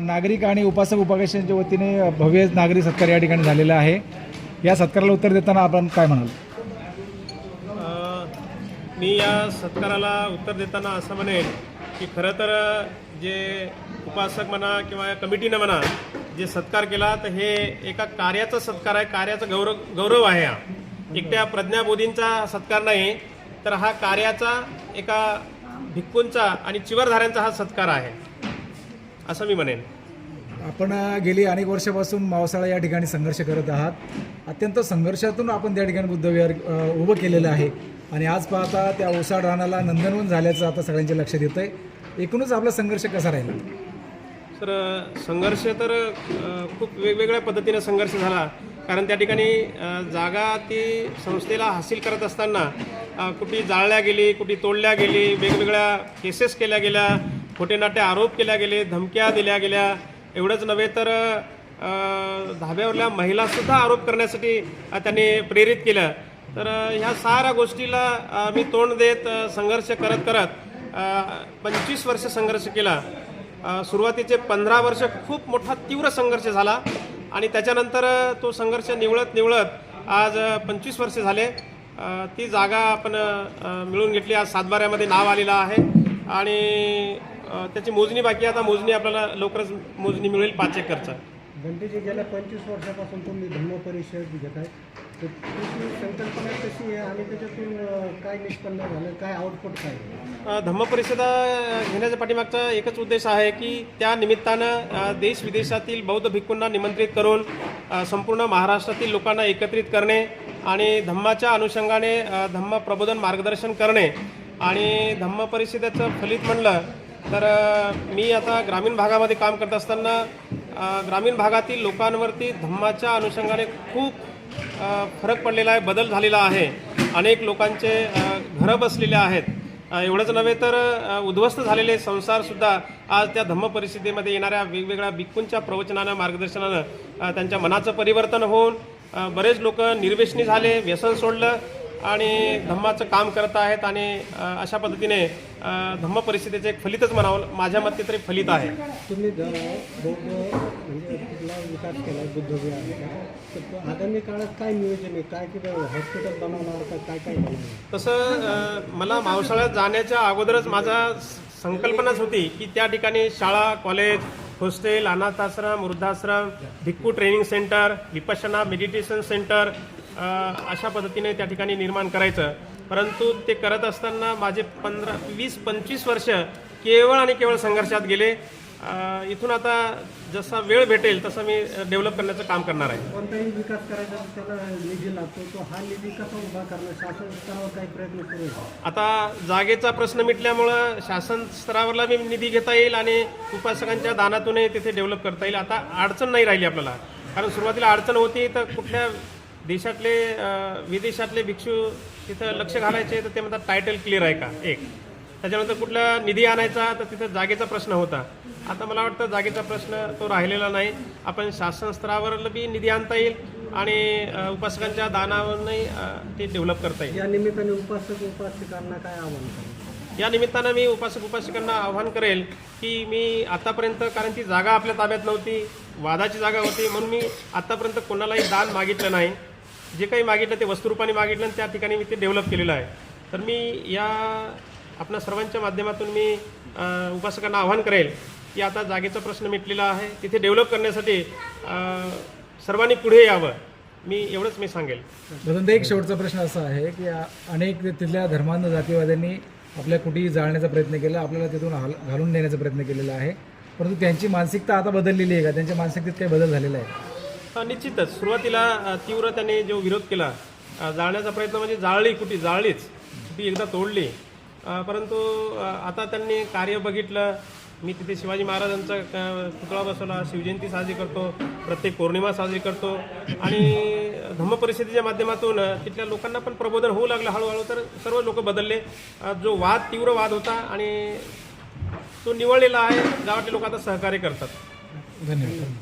नागरिक आणि उपासक उपाकर्षांच्या वतीने भव्य नागरी सत्कार या ठिकाणी झालेला आहे. या सत्काराला उत्तर देताना आपण काय म्हणाल? मी या सत्काराला उत्तर देताना असं म्हणेन की खरं तर जे उपासक म्हणा किंवा या कमिटीनं म्हणा जे सत्कार केला तर हे एका कार्याचा सत्कार आहे कार्याचा गौरव गौरव आहे हा. एकट्या प्रज्ञाबोधींचा सत्कार नाही तर हा कार्याचा एका भिक्कूंचा आणि चिवरधाऱ्यांचा हा सत्कार आहे. असं मी म्हणेन. आपण गेली अनेक वर्षापासून मावसाळा या ठिकाणी संघर्ष करत आहात. अत्यंत संघर्षातून आपण त्या ठिकाणी बुद्धविहार उभं केलेलं आहे. आणि आज पाहता त्या ओसाड रानाला नंदनवन झाल्याचं आता सगळ्यांच्या लक्षात येतं आहे एकूणच आपला संघर्ष कसा राहिला? तर संघर्ष तर खूप वेगवेगळ्या पद्धतीने संघर्ष झाला. कारण त्या ठिकाणी जागा ती संस्थेला हासिल करत असताना कुठे जाळल्या गेली कुठे तोडल्या गेली वेगवेगळ्या केसेस केल्या गेल्या खोटेनाटे आरोप केल्या गेले धमक्या दिल्या गेल्या. एवढंच नव्हे तर धाब्यावरल्या महिलासुद्धा आरोप करण्यासाठी त्यांनी प्रेरित केलं. तर ह्या साऱ्या गोष्टीला मी तोंड देत संघर्ष करत करत पंचवीस वर्ष संघर्ष केला. सुरुवातीचे पंधरा वर्ष खूप मोठा तीव्र संघर्ष झाला आणि त्याच्यानंतर तो संघर्ष निवळत निवळत आज पंचवीस वर्ष झाले. ती जागा आपण मिळून घेतली. आज सातबाऱ्यामध्ये नाव आलेलं आहे. आणि त्याची मोजणी बाकी आहे. आता मोजणी आपल्याला लवकरच मोजणी मिळेल पाच एकरचा. घंटेजी गेल्या पंचवीस वर्षापासून तुम्ही धम्म परिषद घेत आहे. तर तुमची संकल्पना कशी आहे आणि त्याच्यातून अं, काय निष्पन्न झालं? काय आउटपुट काय धम्म परिषदा घेण्याच्या पाठीमागचा एकच उद्देश आहे की त्या निमित्तानं देश विदेशातील बौद्ध भिक्खूंना निमंत्रित करून संपूर्ण महाराष्ट्रातील लोकांना एकत्रित करणे आणि धम्माच्या अनुषंगाने धम्म प्रबोधन मार्गदर्शन करणे आणि धम्म परिषदेचं फलित म्हणलं तर मी आता ग्रामीण भागामध्ये काम करत असताना ग्रामीण भागातील लोकांवरती धम्माच्या अनुषंगाने खूप फरक पडलेला आहे बदल झालेला आहे. अनेक लोकांचे घरं बसलेले आहेत. एवढंच नव्हे तर उद्ध्वस्त झालेले संसारसुद्धा आज त्या धम्म परिस्थितीमध्ये येणाऱ्या वेगवेगळ्या भिक्कूंच्या प्रवचनानं मार्गदर्शनानं त्यांच्या मनाचं परिवर्तन होऊन बरेच लोक निर्वेशनी झाले व्यसन सोडलं. आणि धम्माचं काम करत आहेत आणि अशा पद्धतीने धम्म परिस्थितीचं एक फलितच म्हणावं माझ्या मते तरी फलित आहे. तुम्ही म्हणजे विकास केला बुद्ध आगामी काळात काय नियोजन आहे? काय की हॉस्पिटल बनवणार का काय काय तसं मला मावसाळ्यात जाण्याच्या अगोदरच माझा संकल्पनाच होती की त्या ठिकाणी शाळा कॉलेज हॉस्टेल अनाथाश्रम वृद्धाश्रम भिक्खू training centre Vipassana meditation centre अशा पद्धतीने त्या ठिकाणी निर्माण करायचं. परंतु ते करत असताना माझे पंधरा वीस पंचवीस वर्ष केवळ आणि केवळ संघर्षात गेले. इथून आता जसा वेळ भेटेल तसं मी डेव्हलप करण्याचं काम करणार आहे. कोणताही विकास करायचा त्याला निधी लागतो. तो हा निधी कसा उभा करणं शासन स्तरावर काही प्रयत्न आहे आता जागेचा प्रश्न मिटल्यामुळं शासन स्तरावरला बी निधी घेता येईल आणि उपासकांच्या दानातूनही तिथे डेव्हलप करता येईल. आता अडचण नाही राहिली आपल्याला. कारण सुरुवातीला अडचण होती तर कुठल्या देशातले विदेशातले भिक्षू तिथं लक्ष घालायचे तर ते म्हणतात टायटल क्लिअर आहे का? एक. त्याच्यानंतर कुठला निधी आणायचा तर तिथं जागेचा प्रश्न होता. आता मला वाटतं जागेचा प्रश्न तो राहिलेला नाही. आपण शासन स्तरावर बी निधी आणता येईल आणि उपासकांच्या दानावरही ते डेव्हलप करता येईल. या निमित्ताने उपासक उपासिकांना काय आव्हान करेल? या निमित्तानं मी उपासक उपासिकांना आव्हान करेल की मी आतापर्यंत कारण ती जागा आपल्या ताब्यात नव्हती वादाची जागा होती म्हणून मी आतापर्यंत कोणालाही दान मागितलं नाही. जे काही मागितलं ते वस्तुरूपाने मागितलं आणि त्या ठिकाणी मी ते डेव्हलप केलेलं आहे. तर मी या आपल्या सर्वांच्या माध्यमातून मी उपासकांना आव्हान करेल की आता जागेचा प्रश्न मिटलेला आहे. तिथे डेव्हलप करण्यासाठी सर्वांनी पुढे यावं. मी एवढंच मी सांगेल. प्रथमतः एक शेवटचा प्रश्न असा आहे की अनेक तिथल्या धर्मांध जातीवाद्यांनी आपल्या कुठेही जाळण्याचा प्रयत्न केला आपल्याला तिथून हाल घालून देण्याचा प्रयत्न केलेला आहे. परंतु त्यांची मानसिकता आता बदललेली आहे का? त्यांच्या मानसिकतेत काही बदल झालेला आहे? निश्चितच. सुरुवातीला तीव्र त्याने जो विरोध केला जाळण्याचा प्रयत्न म्हणजे जाळली कुठे? जाळलीच. ती एकदा तोडली. परंतु आता त्यांनी कार्य बघितलं. मी तिथे शिवाजी महाराजांचा पुतळा बसवला. शिवजयंती साजरी करतो. प्रत्येक पौर्णिमा साजरी करतो. आणि धम्म परिषदेच्या माध्यमातून तिथल्या लोकांना पण प्रबोधन होऊ लागलं हळूहळू. तर सर्व लोक बदलले. जो वाद तीव्र वाद होता आणि तो निवळलेला आहे. गावातले लोक आता सहकार्य करतात. धन्यवाद.